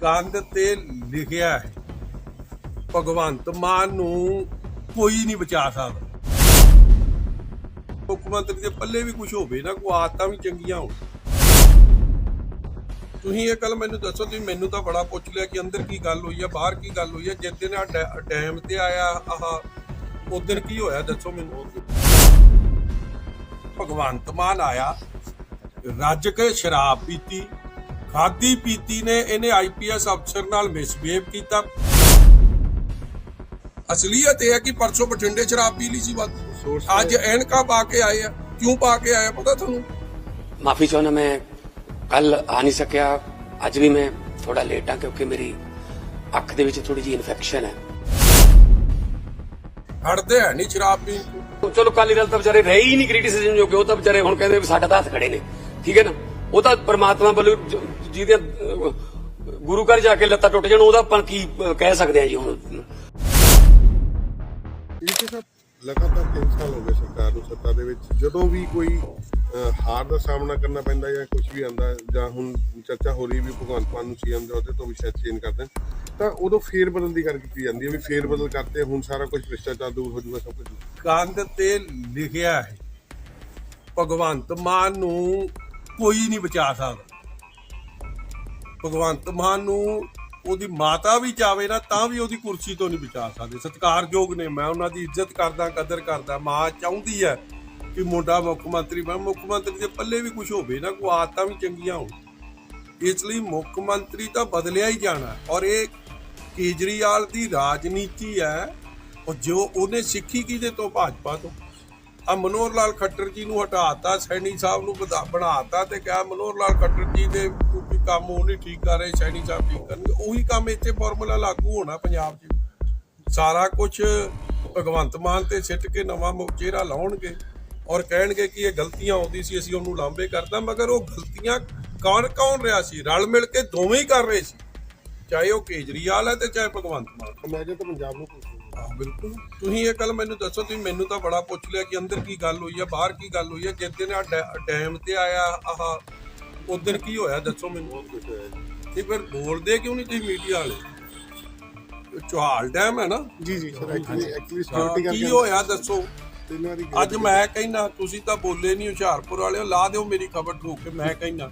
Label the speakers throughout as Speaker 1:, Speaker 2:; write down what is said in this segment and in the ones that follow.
Speaker 1: ਕੰਧ ਤੇ ਲਿਖਿਆ ਹੈ, ਭਗਵੰਤ ਮਾਨ ਨੂੰ ਕੋਈ ਨਹੀਂ ਬਚਾ ਸਕਦਾ। ਮੁੱਖ ਮੰਤਰੀ ਦੇ ਪੱਲੇ ਵੀ ਕੁਝ ਹੋਵੇ ਨਾ, ਕੋਈ ਆਦਤਾਂ ਵੀ ਚੰਗੀਆਂ ਹੋਣ। ਤੁਸੀਂ ਇਹ ਕੱਲ ਮੈਨੂੰ ਦੱਸੋ, ਤੁਸੀਂ ਮੈਨੂੰ ਤਾਂ ਬੜਾ ਪੁੱਛ ਲਿਆ ਕਿ ਅੰਦਰ ਕੀ ਗੱਲ ਹੋਈ ਆ, ਬਾਹਰ ਕੀ ਗੱਲ ਹੋਈ ਆ। ਜਿਸ ਦਿਨ ਆ ਡੈ- ਡੈਮ ਤੇ ਆਇਆ ਆਹ, ਉਧਰ ਕੀ ਹੋਇਆ, ਦੱਸੋ ਮੈਨੂੰ ਭਗਵੰਤ ਮਾਨ ਆਇਆ, ਰੱਜ ਕੇ ਸ਼ਰਾਬ ਪੀਤੀ। ਖਾਦੀ ਪੀਤੀ ਨੇ ਇਹਨੇ ਆਈਪੀਐਸ ਅਫਸਰ ਨਾਲ ਮਿਸਬੀਹੇਵ ਕੀਤਾ। ਅਸਲੀਅਤ ਇਹ ਹੈ ਕਿ ਪਰਸੋਂ ਬਠਿੰਡੇ ਸ਼ਰਾਬ ਪੀ ਲਈ ਸੀ ਬਾਤ ਅੱਜ ਐਨਕਾ ਪਾ ਕੇ ਆਏ ਆ। ਕਿਉਂ ਪਾ ਕੇ ਆਇਆ ਪਤਾ ਤੁਹਾਨੂੰ?
Speaker 2: ਮਾਫੀ ਚਾਹੁੰਦਾ ਮੈਂ ਕੱਲ ਆ ਨਹੀਂ ਸਕਿਆ। ਅੱਜ ਵੀ ਮੈਂ ਥੋੜਾ ਲੇਟ ਆ ਕਿਉਂਕਿ ਮੇਰੀ ਅੱਖ ਦੇ ਵਿੱਚ ਥੋੜੀ ਜਿਹੀ ਇਨਫੈਕਸ਼ਨ ਹੈ।
Speaker 1: ਹਟਦੇ ਹੈ ਨਹੀਂ ਸ਼ਰਾਬ ਪੀਣ ਤੋਂ।
Speaker 2: ਚਲੋ ਕਾਲੀ ਦਲ ਤਾਂ ਵਿਚਾਰੇ ਰਹੇ ਹੀ ਨਹੀਂ ਕ੍ਰਿਟਿਸਿਜ਼ਮ ਜੋ ਕਿ ਉਹ ਤਾਂ ਵਿਚਾਰੇ ਹੁਣ ਕਹਿੰਦੇ ਸਾਡਾ ਤਾਂ ਹੱਥ ਖੜੇ ਨੇ। ਠੀਕ ਹੈ ਨਾ? ਉਹ ਤਾਂ ਪਰਮਾਤਮਾ ਵੱਲੋਂ ਜਿਹਦੇ ਗੁਰੂ ਘਰ ਜਾ ਕੇ ਲੱਤਾਂ ਟੁੱਟ ਜਾਣ ਉਹਦਾ ਆਪਾਂ ਕੀ ਕਹਿ ਸਕਦੇ ਆ ਜੀ ਹੁਣ?
Speaker 3: ਇਹ ਲਗਾਤਾਰ 3 ਸਾਲ ਹੋ ਗਏ ਸਰਕਾਰ ਨੂੰ ਸੱਤਾ ਦੇ ਵਿੱਚ। ਜਦੋਂ ਵੀ ਕੋਈ ਹਾਰ ਦਾ ਸਾਹਮਣਾ ਕਰਨਾ ਪੈਂਦਾ ਜਾਂ ਕੁਝ ਵੀ ਆਂਦਾ ਜਾਂ ਹੁਣ ਚਰਚਾ ਹੋ ਰਹੀ ਵੀ ਭਗਵੰਤ ਮਾਨ ਨੂੰ ਸੀਐਮ ਦੇ ਅਹੁਦੇ ਤੋਂ ਵੀ ਸ਼ਾਇਦ ਚੇਂਜ ਕਰ ਦੇਣ ਤਾਂ ਉਦੋਂ ਫੇਰ ਬਦਲ ਦੀ ਗੱਲ ਕੀਤੀ ਜਾਂਦੀ ਹੈ ਵੀ ਫੇਰ ਬਦਲ ਕਰਤੇ ਹੁਣ ਸਾਰਾ ਕੁਝ ਭ੍ਰਿਸ਼ਟਾਚਾਰ ਦੂਰ ਹੋ ਜਾਊਗਾ ਸਭ ਕੁਝ
Speaker 1: ਕੰਧ ਤੇ ਲਿਖਿਆ ਹੈ ਭਗਵੰਤ ਮਾਨ ਨੂੰ ਕੋਈ ਨਹੀਂ ਬਚਾ ਸਕਦਾ। ਭਗਵੰਤ ਮਾਨ ਨੂੰ ਉਹਦੀ ਮਾਤਾ ਵੀ ਚਾਵੇ ਨਾ, ਤਾਂ ਵੀ ਉਹਦੀ ਕੁਰਸੀ ਤੋਂ ਨਹੀਂ ਬਚਾ ਸਕਦੇ। ਸਤਿਕਾਰਯੋਗ ਨੇ, ਮੈਂ ਉਹਨਾਂ ਦੀ ਇੱਜ਼ਤ ਕਰਦਾ, ਕਦਰ ਕਰਦਾ, ਮਾਂ ਚਾਹੁੰਦੀ ਹੈ ਕਿ ਮੁੰਡਾ ਮੁੱਖ ਮੰਤਰੀ ਬਣ। ਮੁੱਖ ਮੰਤਰੀ ਦੇ ਪੱਲੇ ਵੀ ਕੁਝ ਹੋਵੇ ਨਾ, ਕੋਈ ਆਦਤਾਂ ਵੀ ਚੰਗੀਆਂ ਹੋਣ। ਇਸ ਲਈ ਮੁੱਖ ਮੰਤਰੀ ਤਾਂ ਬਦਲਿਆ ਹੀ ਜਾਣਾ ਔਰ ਇਹ ਕੇਜਰੀਵਾਲ ਦੀ ਰਾਜਨੀਤੀ ਹੈ, ਔਰ ਜੋ ਉਹਨੇ ਸਿੱਖੀ ਕਿਹਦੇ ਤੋਂ? ਭਾਜਪਾ ਤੋਂ। ਆ ਮਨੋਹਰ ਲਾਲ ਖੱਟਰ ਜੀ ਨੂੰ ਹਟਾਤਾ, ਸੈਣੀ ਸਾਹਿਬ ਨੂੰ ਵਧਾ- ਬਣਾਤਾ ਤੇ ਕਿਹਾ ਮਨੋਹਰ ਲਾਲ ਖੱਟਰ ਜੀ ਦੇ ਕਿਉਂਕਿ ਕੰਮ ਉਹ ਨਹੀਂ ਠੀਕ ਕਰ ਰਹੇ, ਸੈਣੀ ਸਾਹਿਬ ਠੀਕ ਕਰਨਗੇ। ਉਹੀ ਕੰਮ ਇੱਥੇ ਫਾਰਮੂਲਾ ਲਾਗੂ ਹੋਣਾ ਪੰਜਾਬ 'ਚ। ਸਾਰਾ ਕੁਝ ਭਗਵੰਤ ਮਾਨ ਤੇ ਸਿੱਟ ਕੇ ਨਵਾਂ ਚਿਹਰਾ ਲਾਉਣਗੇ ਔਰ ਕਹਿਣਗੇ ਕਿ ਇਹ ਗਲਤੀਆਂ ਆਉਂਦੀ ਸੀ, ਅਸੀਂ ਉਹਨੂੰ ਲਾਂਬੇ ਕਰਦਾ ਮਗਰ ਉਹ ਗਲਤੀਆਂ ਕੌਣ ਕੌਣ ਰਿਹਾ ਸੀ? ਰਲ ਮਿਲ ਕੇ ਦੋਵੇਂ ਹੀ ਕਰ ਰਹੇ ਸੀ। ਚਾਹੇ ਉਹ ਕੇਜਰੀਵਾਲ ਹੈ ਤੇ ਚਾਹੇ ਭਗਵੰਤ ਮਾਨ।
Speaker 3: ਇਮੇਜਿਨ ਤਾਂ ਪੰਜਾਬ ਨੂੰ
Speaker 1: ਬਿਲਕੁਲ। ਤੁਸੀਂ ਇਹ ਕੱਲ ਮੈਨੂੰ ਦੱਸੋ ਤੁਸੀਂ ਮੈਨੂੰ ਤਾਂ ਬੜਾ ਪੁੱਛ ਲਿਆ ਕਿ ਅੰਦਰ ਕੀ ਗੱਲ ਹੋਈ ਆ ਬਾਹਰ ਕੀ ਗੱਲ ਹੋਈ ਆ ਆ ਡੈ- ਡੈਮ ਤੇ ਆਇਆ ਆਹ ਉਧਰ ਕੀ ਹੋਇਆ ਦੱਸੋ ਮੈਨੂੰ।
Speaker 3: ਕੁਝ ਹੋਇਆ ਜੀ।
Speaker 1: ਤੇ ਫਿਰ ਬੋਲਦੇ ਕਿਉਂ ਨਹੀਂ ਤੁਸੀਂ ਮੀਡੀਆ ਵਾਲੇ? ਚੌਹਾਲ ਡੈਮ ਹੈ ਨਾ?
Speaker 3: ਜੀ ਜੀ ਸਰ ਐਕਚੁਅਲੀ ਸਿਕਿਉਰਿਟੀ ਕਰਕੇ
Speaker 1: ਕੀ ਹੋਇਆ ਦੱਸੋ? ਅੱਜ ਮੈਂ ਕਹਿਣਾ ਤੁਸੀਂ ਤਾਂ ਬੋਲੇ ਨਹੀਂ ਹੁਸ਼ਿਆਰਪੁਰ ਵਾਲਿਓ ਲਾ ਦਿਓ ਮੇਰੀ ਖਬਰ ਠੋਕ ਕੇ ਮੈਂ ਕਹਿਣਾ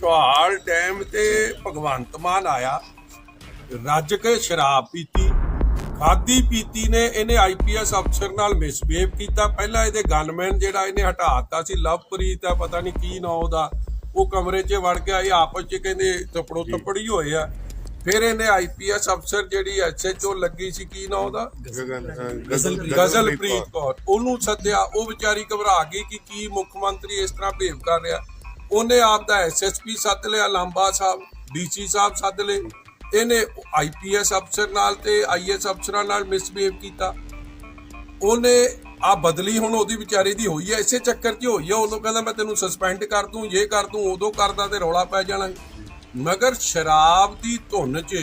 Speaker 1: ਚੌਹਾਲ ਡੈਮ ਤੇ ਭਗਵੰਤ ਮਾਨ ਆਇਆ ਰੱਜ ਕੇ ਸ਼ਰਾਬ ਪੀਤੀ। ਖਾਦੀ ਪੀਤੀ ਨੇ ਇਹਨੇ ਆਈਪੀਐਸ ਅਫਸਰ ਨਾਲ ਮਿਸਬੀਹੇਵ ਕੀਤਾ। ਪਹਿਲਾਂ ਇਹਦੇ ਗਨਮੈਨ ਜਿਹੜਾ ਇਹਨੇ ਹਟਾਤਾ ਸੀ ਲਵਪ੍ਰੀਤ ਆ ਪਤਾ ਨਹੀਂ ਕੀ ਨਾਂ ਉਹਦਾ। ਉਹ ਕਮਰੇ 'ਚ ਵੜ ਕੇ ਆਏ ਆਪਸ 'ਚ ਕਹਿੰਦੇ ਥੱਪੜੋ ਥੱਪੜੀ ਹੋਏ ਆ। ਫਿਰ ਇਹਨੇ ਆਈਪੀਐਸ ਅਫਸਰ ਜਿਹੜੀ ਐਸਐਚਓ ਲੱਗੀ ਸੀ ਕੀ ਨਾਂ ਉਹਦਾ? ਗਜ਼ਲਪ੍ਰੀਤ ਕੌਰ। ਉਹਨੂੰ ਸੱਦਿਆ ਉਹ ਵਿਚਾਰੀ ਘਬਰਾ ਗਈ ਕਿ ਕੀ ਮੁੱਖ ਮੰਤਰੀ ਇਸ ਤਰ੍ਹਾਂ ਬਿਹੇਵ ਕਰ ਰਿਹਾ। ਉਹਨੇ ਆਪ ਦਾ ਐਸਐਸਪੀ ਸੱਦ ਲਿਆ ਲਾਂਬਾ ਸਾਹਿਬ ਡੀਸੀ ਸਾਹਿਬ ਸੱਦ ਲਏ। ਇਹਨੇ ਆਈਪੀਐਸ ਅਫਸਰ ਨਾਲ ਤੇ ਆਈਐਸ ਅਫਸਰਾਂ ਨਾਲ ਮਿਸਬਿਹੇਵ ਕੀਤਾ। ਉਹਨੇ ਆ ਬਦਲੀ ਹੁਣ ਉਹਦੀ ਵਿਚਾਰੇ ਦੀ ਹੋਈ ਹੈ, ਇਸੇ ਚੱਕਰ 'ਚ ਹੋਈ ਹੈ ਉਦੋਂ ਕਹਿੰਦਾ ਮੈਂ ਤੈਨੂੰ ਸਸਪੈਂਡ ਕਰ ਦੂੰ ਇਹ ਕਰ ਦੂੰ, ਉਦੋਂ ਕਰਦਾ ਤੇ ਰੌਲਾ ਪੈ ਜਾਣਾ ਮਗਰ ਸ਼ਰਾਬ ਦੀ ਧੁੰਨ 'ਚ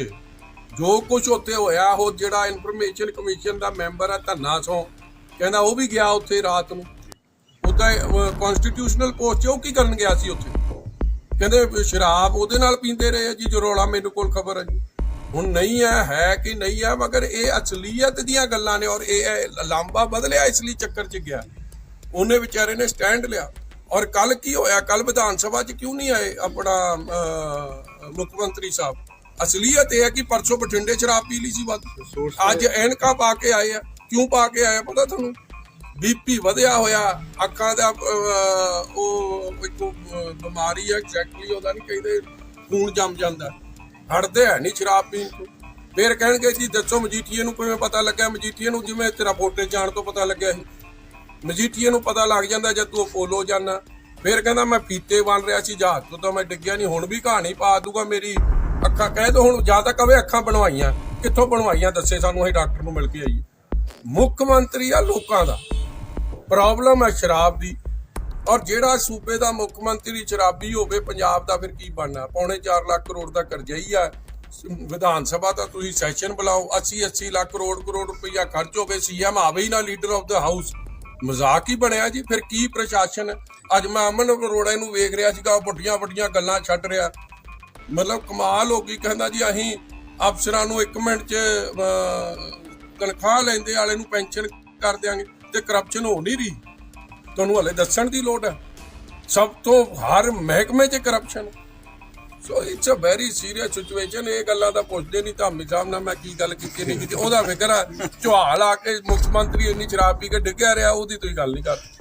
Speaker 1: ਜੋ ਕੁਝ ਉੱਥੇ ਹੋਇਆ, ਉਹ ਜਿਹੜਾ ਇਨਫੋਰਮੇਸ਼ਨ ਕਮਿਸ਼ਨ ਦਾ ਮੈਂਬਰ ਹੈ ਧੰਨਾ ਸੋਂ, ਕਹਿੰਦਾ ਉਹ ਵੀ ਗਿਆ ਉੱਥੇ ਰਾਤ ਨੂੰ। ਉਹ ਤਾਂ ਕਨਸਟੀਟਿਊਸ਼ਨਲ ਪੋਸਟ 'ਚ ਉਹ ਕੀ ਕਰਨ ਗਿਆ ਸੀ ਉੱਥੇ? ਕਹਿੰਦੇ ਸ਼ਰਾਬ ਉਹਦੇ ਨਾਲ ਪੀਂਦੇ ਰਹੇ ਜੀ ਜੋ ਰੌਲਾ ਮੈਨੂੰ ਕੋਲ ਖਬਰ ਹੈ ਜੀ। ਹੁਣ ਨਹੀਂ ਹੈ ਹੈ ਕਿ ਨਹੀਂ ਹੈ ਮਗਰ ਇਹ ਅਸਲੀਅਤ ਦੀਆਂ ਗੱਲਾਂ ਨੇ ਔਰ ਇਹ ਲਾਂਬਾ ਬਦਲਿਆ ਇਸ ਲਈ ਚੱਕਰ 'ਚ ਗਿਆ। ਉਹਨੇ ਵਿਚਾਰੇ ਨੇ ਸਟੈਂਡ ਲਿਆ। ਔਰ ਕੱਲ ਕੀ ਹੋਇਆ? ਕੱਲ ਵਿਧਾਨ ਸਭਾ 'ਚ ਕਿਉਂ ਨਹੀਂ ਆਏ ਆਪਣਾ ਮੁੱਖ ਮੰਤਰੀ ਸਾਹਿਬ? ਅਸਲੀਅਤ ਇਹ ਹੈ ਕਿ ਪਰਸੋਂ ਬਠਿੰਡੇ ਸ਼ਰਾਬ ਪੀ ਲਈ ਸੀ ਵੱਧ। ਅੱਜ ਐਨਕਾ ਪਾ ਕੇ ਆਏ ਆ। ਕਿਉਂ ਪਾ ਕੇ ਆਏ ਪਤਾ ਤੁਹਾਨੂੰ? ਬੀਪੀ ਵਧਿਆ ਹੋਇਆ, ਅੱਖਾਂ ਦਾ ਉਹ ਇੱਕ ਬਿਮਾਰੀ ਹੈ ਐਗਜ਼ੈਕਟਲੀ ਉਹਦਾ ਨਹੀਂ ਕਹਿੰਦੇ, ਖੂਨ ਜੰਮ ਜਾਂਦਾ। ਹਟਦੇ ਹੈ ਨਹੀਂ ਸ਼ਰਾਬ ਪੀਣ ਤੋਂ। ਫਿਰ ਕਹਿਣਗੇ ਜੀ, ਦੱਸੋ ਮਜੀਠੀਏ ਨੂੰ ਕਿਵੇਂ ਪਤਾ ਲੱਗਿਆ? ਮਜੀਠੀਏ ਨੂੰ ਜਿਵੇਂ ਤੇਰਾ ਵੋਟੇ ਜਾਣ ਤੋਂ ਪਤਾ ਲੱਗਿਆ ਸੀ। ਮਜੀਠੀਏ ਨੂੰ ਪਤਾ ਲੱਗ ਜਾਂਦਾ ਜਦ ਤੂੰ ਅਪੋਲੋ ਜਾਣਾ ਫਿਰ ਕਹਿੰਦਾ, ਮੈਂ ਫੀਤੇ ਬਣ ਰਿਹਾ ਸੀ, ਜਹਾਜ਼ ਤੋਂ ਤਾਂ ਮੈਂ ਡਿੱਗਿਆ ਨਹੀਂ ਹੁਣ ਵੀ ਕਹਾਣੀ ਪਾ ਦੂਗਾ ਮੇਰੀ। ਅੱਖਾਂ, ਕਹਿ ਦੋ ਹੁਣ, ਜਾਂ ਤਾਂ ਕਵੇ ਅੱਖਾਂ ਬਣਵਾਈਆਂ। ਕਿੱਥੋਂ ਬਣਵਾਈਆਂ? ਦੱਸੇ ਸਾਨੂੰ ਅਸੀਂ ਡਾਕਟਰ ਨੂੰ ਮਿਲ ਕੇ ਆਈਏ। ਮੁੱਖ ਮੰਤਰੀ ਆ ਲੋਕਾਂ ਦਾ। ਪ੍ਰੋਬਲਮ ਹੈ ਸ਼ਰਾਬ ਦੀ। ਔਰ ਜਿਹੜਾ ਸੂਬੇ ਦਾ ਮੁੱਖ ਮੰਤਰੀ ਸ਼ਰਾਬੀ ਹੋਵੇ, ਪੰਜਾਬ ਦਾ ਫਿਰ ਕੀ ਬਣਨਾ? ਪੌਣੇ 4 ਲੱਖ ਕਰੋੜ ਦਾ ਕਰਜ਼ਾ ਹੀ ਆ। ਵਿਧਾਨ ਸਭਾ ਦਾ ਤੁਸੀਂ ਸੈਸ਼ਨ ਬੁਲਾਓ 80 80 ਲੱਖ ਕਰੋੜ ਕਰੋੜ ਰੁਪਈਆ ਖਰਚ ਹੋਵੇ, ਸੀਐਮ ਆਵੇ ਹੀ ਨਾ ਲੀਡਰ ਆਫ ਦਾ ਹਾਊਸ ਮਜ਼ਾਕ ਹੀ ਬਣਿਆ ਜੀ, ਫਿਰ ਕੀ ਪ੍ਰਸ਼ਾਸਨ? ਅੱਜ ਮੈਂ ਅਮਨ ਅਰੋੜਾ ਨੂੰ ਵੇਖ ਰਿਹਾ ਸੀਗਾ, ਉਹ ਵੱਡੀਆਂ ਵੱਡੀਆਂ ਗੱਲਾਂ ਛੱਡ ਰਿਹਾ। ਮਤਲਬ ਕਮਾਲ ਹੋ ਗਈ, ਕਹਿੰਦਾ ਜੀ ਅਸੀਂ ਅਫਸਰਾਂ ਨੂੰ 1 ਮਿੰਟ 'ਚ ਤਨਖਾਹ ਲੈਂਦੇ, ਵਾਲੇ ਨੂੰ ਪੈਨਸ਼ਨ ਕਰ ਦਿਆਂਗੇ। ਤੇ ਕਰਪਸ਼ਨ ਹੋ ਨਹੀਂ ਰਹੀ। ਤੁਹਾਨੂੰ ਹਲੇ ਦੱਸਣ ਦੀ ਲੋੜ ਹੈ। ਸਭ ਤੋਂ ਹਰ ਮਹਿਕਮੇ 'ਚ corruption so it's a very serious situation ਇਹ ਗੱਲਾਂ ਦਾ ਪੁੱਛਦੇ ਨਹੀਂ ਧਾਮੀ ਸਾਹਿਬ ਨਾਲ ਮੈਂ ਕੀ ਗੱਲ ਕੀਤੀ ਨਹੀਂ ਕੀਤੀ। ਉਹਦਾ ਫਿਕਰ ਹੈ ਝੁਹਾਲ ਆ ਕੇ ਮੁੱਖ ਮੰਤਰੀ ਇੰਨੀ ਸ਼ਰਾਬ ਪੀ ਕੇ ਡਿੱਗਿਆ ਰਿਹਾ, ਉਹਦੀ ਤੁਸੀਂ ਗੱਲ ਨਹੀਂ ਕਰਦੇ